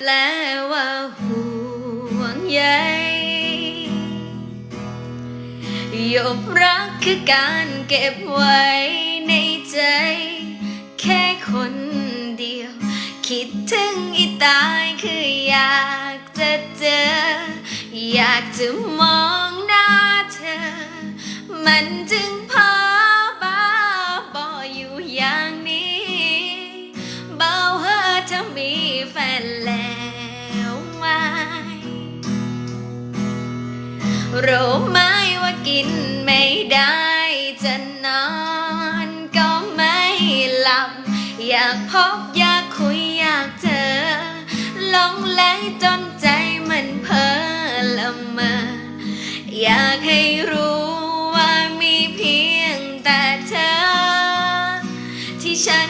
แปลว่าห่วงใยยบรักคือการเก็บไว้ในใจ แค่คนเดียว คิดถึงอีตายคืออยากจะเจอ อยากจะมองหน้าเธอ มันจึงพาบ้าบออยู่อย่างนี้ เบาเฮอเธอมีแฟนแล้ว รู้ไหมว่ากินไม่ได้จะนอนก็ไม่หลับ อยากพบอยากคุยอยากเจอลงไหลจนใจมันเพ้อละเมออยากให้รู้ว่ามีเพียงแต่เธอที่ฉัน